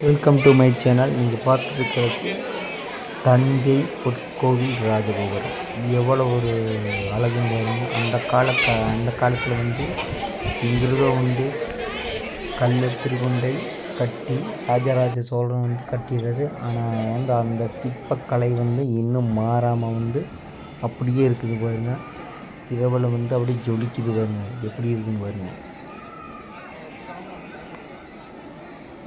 Welcome to my channel நீங்கள் பார்த்துருக்கிறது தஞ்சை பொற்கோவில் ராஜகோபுரம். எவ்வளோ ஒரு அழகுங்க பாருங்க அந்த காலத்தை அந்த காலத்தில் வந்து இங்கிருக்க வந்து கல் திருகுண்டை கட்டி ராஜராஜ சோழன் வந்து கட்டிடுறது ஆனால் வந்து அந்த சிற்பக்கலை வந்து இன்னும் மாறாமல் வந்து அப்படியே இருக்குது பாருங்கள் இரவில் வந்து அப்படியே ஜொலிக்குது பாருங்கள் எப்படி இருக்குன்னு பாருங்கள்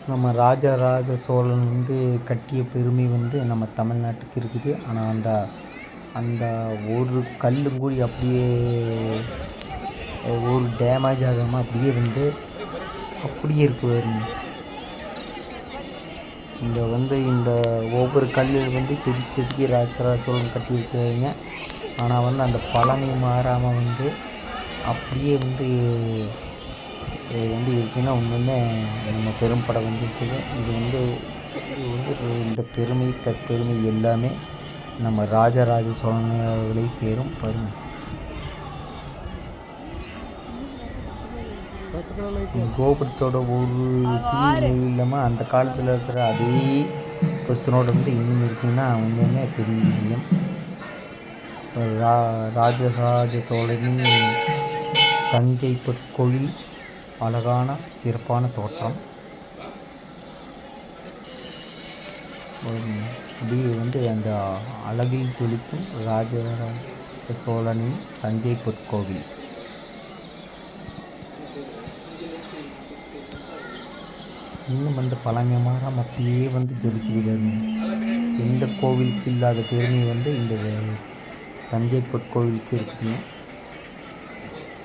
நம்ம ராஜராஜ சோழன் வந்து கட்டிய பெருமை வந்து நம்ம தமிழ்நாட்டுக்கு இருக்குது. ஆனால் அந்த அந்த ஒரு கல்லும் கூடி அப்படியே ஒரு டேமேஜ் ஆகாமல் அப்படியே வந்து அப்படியே இருக்கு இந்த வந்து இந்த ஒவ்வொரு கல்லில் வந்து செதுக்கி செதுக்கி ராஜராஜ சோழன் கட்டியிருக்காங்க ஆனால் வந்து அந்த பழமை மாறாமல் வந்து அப்படியே வந்து இது வந்து இருக்குன்னா ஒன்றுமே நம்ம பெரும்பட வந்துருச்சு இது வந்து இது வந்து இந்த பெருமை தற்பெருமை எல்லாமே நம்ம ராஜராஜ சோழனை சேரும் பெருமை கோபுரத்தோட ஒரு சூழ்நிலை இல்லாமல் அந்த காலத்தில் இருக்கிற அதே கொஸ்டினோட வந்து இன்னும் இருக்குன்னா உண்மையுமே பெரிய விஷயம். ரா ராஜராஜ சோழனின் தஞ்சை பொற்கோயில் அழகான சிறப்பான தோற்றம். அப்படியே வந்து அந்த அழகில் ஜொலிக்கும் ராஜ சோழனின் தஞ்சை பொற்கோவில். இன்னும் வந்து பழமை மாறாம அப்படியே வந்து ஜொலிக்குது பெருமை எந்த கோவிலுக்கு இல்லாத பெருமை வந்து இந்த தஞ்சை பொற்கோவிலுக்கு இருக்குதுங்க.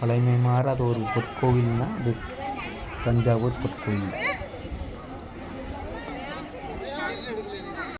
பழமை மாறாத ஒரு பொற்கோவில்னா அது தஞ்சாவூர் பொற்கோவில்.